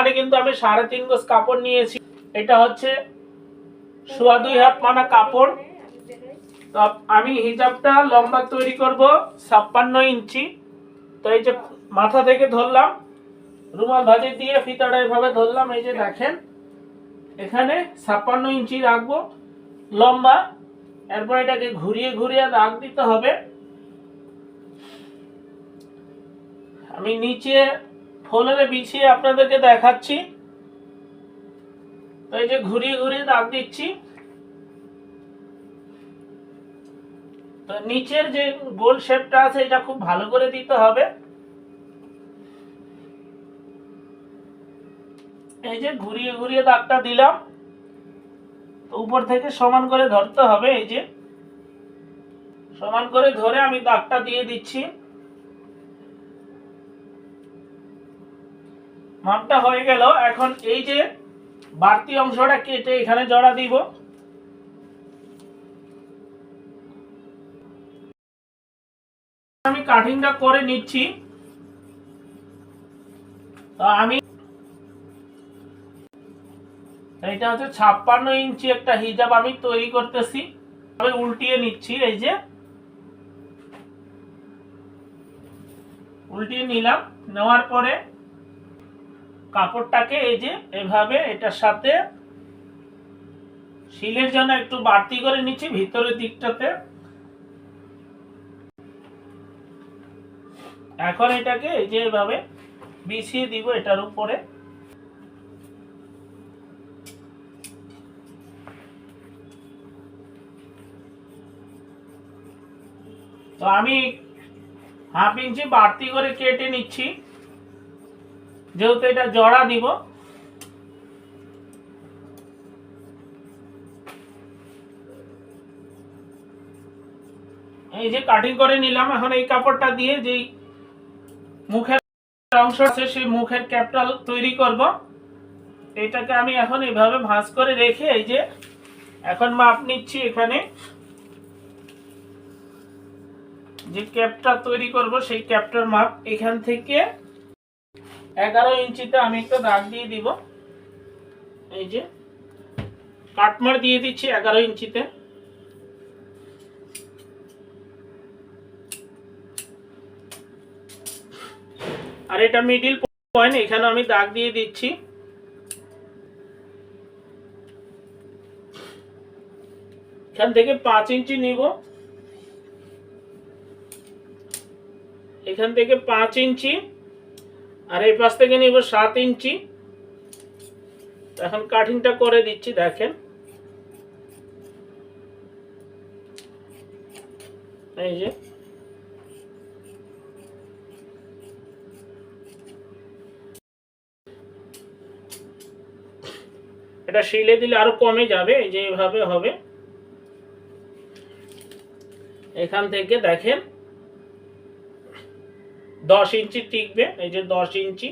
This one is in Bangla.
এখানে কিন্তু আমি সাড়ে তিন গজ কাপড় নিয়েছি। এটা হচ্ছে সোয়া দুই হাত মানা কাপড়। আমি হিজাবটা লম্বা তৈরি করব ছাপ্পান্ন ইঞ্চি। তো এই যে মাথা থেকে ধরলাম, রুমাল ভাজি দিয়ে ফিতাটা এভাবে ধরলাম, এই যে দেখেন। এখানে ছাপ্পান্ন ইঞ্চি রাখব, লম্বা। এরপর এটাকে ঘুরিয়ে ঘুরিয়ে দাগ দিতে হবে। আমি নিচে ফোলারে বিছিয়ে আপনাদেরকে দেখাচ্ছি। এই যে ঘুরিয়ে ঘুরিয়ে দাগ দিচ্ছি। তো নিচের যে গোল শেপটা আছে, এটা খুব ভালো করে দিতে হবে। এই যে ঘুরিয়ে ঘুরিয়ে দাগটা দিলাম। তো উপর থেকে সমান করে ধরতে হবে, এই যে। সমান করে ধরে আমি দাগটা দিয়ে দিচ্ছি। মাপটা হয়ে গেল। এখন এই যে বাড়তি অংশটা কেটে এখানে জড়া দিব। আমি কাটিংটা করে নিচ্ছি। তো আমি এটা হচ্ছে ছাপ্পান্ন ইঞ্চি একটা হিজাব আমি তৈরি করতেছি। আমি উল্টিয়ে নিচ্ছি, এই যে। উল্টিয়ে নিলাম, নেওয়ার পরে কাপড়টাকে এই যে এভাবে এটার সাথে শিলের জন্য একটু বাড়তি করে নিচ্ছি ভিতরের দিকটাতে। এখন এটাকে এই যে এভাবে বিছিয়ে দিব এটার উপরে। তো আমি হাফ ইঞ্চি বাড়তি করে কেটে নিচ্ছি। যেহেতু এটা জড়া দিব, এই যে কাটিং করে নিলাম, এখন এই কাপড়টা দিয়ে যেই মুখের অংশ আছে, সেই মুখের ক্যাপটা তৈরি করব। এটাকে আমি এখন এইভাবে ভাঁজ করে রেখে এই যে এখন মাপ নিচ্ছি এখানে। যে ক্যাপটা তৈরি করব, সেই ক্যাপটার মাপ এখান থেকে এগারো ইঞ্চিতে আমি একটা দাগ দিয়ে দিব। এই যে, কাটমার দিয়ে দিচ্ছি এগারো ইঞ্চিতে। আর এটা মিডিল পয়েন্ট এখানে আমি দাগ দিয়ে দিচ্ছি। এখান থেকে পাঁচ ইঞ্চি নিব। এখান থেকে পাঁচ ইঞ্চি। আর এই পাশ থেকে নিব সাত ইঞ্চি। এখন কাটিংটা করে দিচ্ছি, দেখেন। এই যে। এটা শিলে দিলে আরও কমে যাবে, এই যে এভাবে হবে। এখান থেকে দেখেন। দশ ইঞ্চি টিকবে এই যে দশ ইঞ্চি।